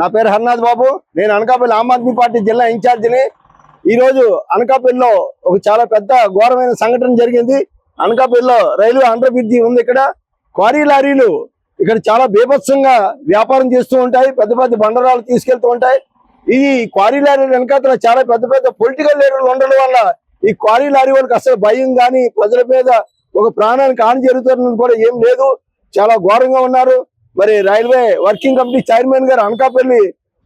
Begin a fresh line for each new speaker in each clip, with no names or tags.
నా పేరు హర్నాథ్ బాబు. నేను అనకాపల్లి ఆమ్ ఆద్మీ పార్టీ జిల్లా ఇన్ఛార్జిని. ఈ రోజు అనకాపల్లిలో ఒక చాలా పెద్ద ఘోరమైన సంఘటన జరిగింది. అనకాపల్లిలో రైల్వే అండర్ బ్రిడ్జి ఉంది ఇక్కడ. క్వారీ లారీలు ఇక్కడ చాలా బీభత్సంగా వ్యాపారం చేస్తూ ఉంటాయి. పెద్ద పెద్ద బండరాలు తీసుకెళ్తూ ఉంటాయి. ఈ క్వారీ లారీ వెనకాతల చాలా పెద్ద పెద్ద పొలిటికల్ లీడర్లు ఉండడం వల్ల ఈ క్వారీ లారీ వాళ్ళకి అసలు భయం కానీ ప్రజల మీద ఒక ప్రాణానికి హాని జరుగుతున్నది కూడా ఏం లేదు. చాలా ఘోరంగా ఉన్నారు. మరి రైల్వే వర్కింగ్ కమిటీ చైర్మన్ గారు అనకాపల్లి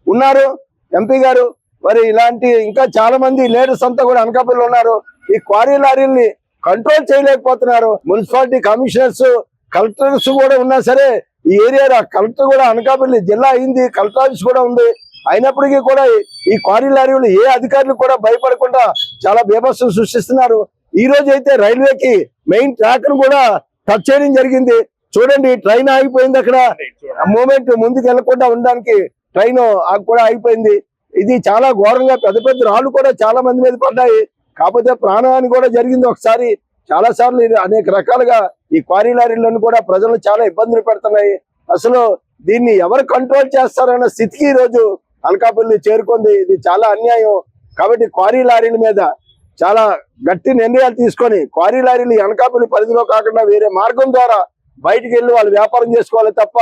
ఉన్నారు ఎంపీ గారు. మరి ఇలాంటి ఇంకా చాలా మంది లేడీస్ అంతా కూడా అనకాపల్లి ఉన్నారు. ఈ క్వారీ లారీల్ని కంట్రోల్ చేయలేకపోతున్నారు. మున్సిపాలిటీ కమిషనర్స్ కలెక్టర్స్ కూడా ఉన్నా సరే ఈ ఏరియా కలెక్టర్ కూడా అనకాపల్లి జిల్లా అయింది కలెక్టర్ ఆఫీస్ కూడా ఉంది. అయినప్పటికీ కూడా ఈ క్వారీ లారీలు ఏ అధికారులు కూడా భయపడకుండా చాలా బీభత్సం సృష్టిస్తున్నారు. ఈ రోజు అయితే రైల్వేకి మెయిన్ ట్రాక్ను కూడా టచ్ చేయడం జరిగింది. చూడండి ట్రైన్ ఆగిపోయింది అక్కడ. మూమెంట్ ముందుకు వెళ్ళకుండా ఉండడానికి ట్రైన్ కూడా ఆగిపోయింది. ఇది చాలా ఘోరంగా పెద్ద పెద్ద రాళ్ళు కూడా చాలా మంది మీద పడ్డాయి. కాకపోతే ప్రాణహాని కూడా జరిగింది ఒకసారి. చాలా సార్లు ఇది అనేక రకాలుగా ఈ క్వారీ లారీలను కూడా ప్రజలు చాలా ఇబ్బందులు పెడుతున్నాయి. అసలు దీన్ని ఎవరు కంట్రోల్ చేస్తారన్న స్థితికి ఈ రోజు అనకాపల్లి చేరుకుంది. ఇది చాలా అన్యాయం. కాబట్టి క్వారీ లారీల మీద చాలా గట్టి నిర్ణయాలు తీసుకొని క్వారీ లారీలు అనకాపల్లి పరిధిలో కాకుండా వేరే మార్గం ద్వారా బయటికి వెళ్ళి వాళ్ళు వ్యాపారం చేసుకోవాలి తప్ప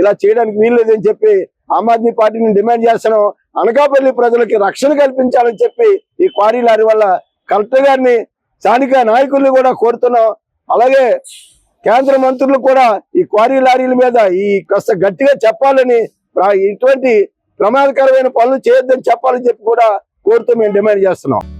ఇలా చేయడానికి వీల్లేదని చెప్పి ఆమ్ ఆద్మీ పార్టీని డిమాండ్ చేస్తున్నాం అనకాపల్లి ప్రజలకి రక్షణ కల్పించాలని చెప్పి ఈ క్వారీ లారీ వల్ల కలెక్టర్ గారిని స్థానిక నాయకుల్ని కూడా కోరుతున్నాం. అలాగే కేంద్ర మంత్రులు కూడా ఈ క్వారీ లారీల మీద ఈ కాస్త గట్టిగా చెప్పాలని ఇటువంటి ప్రమాదకరమైన పనులు చేయొద్దని చెప్పాలని చెప్పి కూడా కోరుతూ మేము డిమాండ్ చేస్తున్నాం.